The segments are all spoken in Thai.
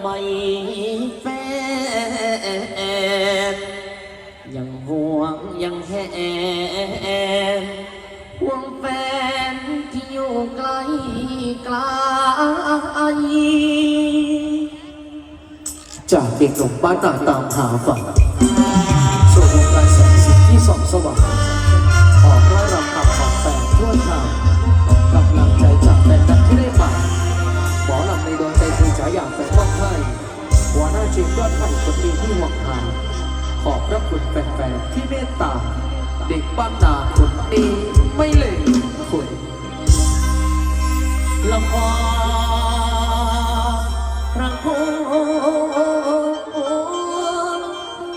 ไม่แฟนยังห่วงยังแหนห่วงแฟนที่อยู่ไกลไกลจากเด็กหนุ่มบ้านตาตามหาฝันาทีมยอดไผ่คนดีที่หวังหาขอบพระคุณแฟนๆที่เมตตา เด็กบ้านนาคนนี้ไม่เลยคุณลำพอพระโค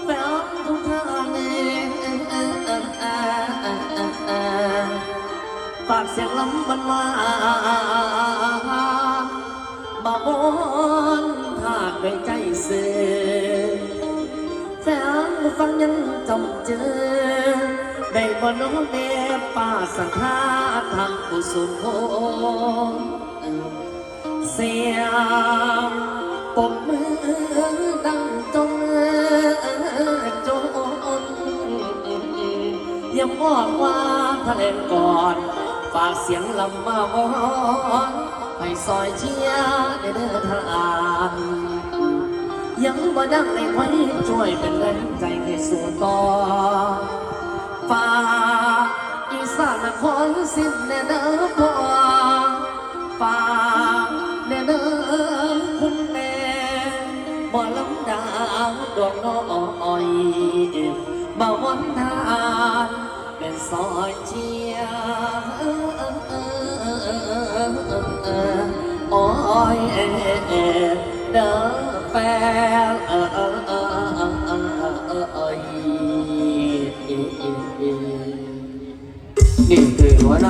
แฝงทุกทากเสียงลำบันว่าบาบอน ฟังยังจำเจอ ได้บ่น้องแม่ป้าสังฆาทำกุศลโพเสียงปมมือดังจงจนยังบอกว่าทะเลก่อนฝากเสียงลำมาวอนให้ซอยเชียร์ในเดินทาง ยังบ่ดังในไว้ช่วยเป็นแรงใจให้สู่ต่อฟ้าอีสานนครสิบแน่เด้อพ่อฟ้าแน่เด้อคุณแม่บ่ลำดาวดวงน้อยมาวันทานเป็นซอยเชียร์โอ้ยเด้อ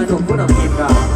คือหัวหน้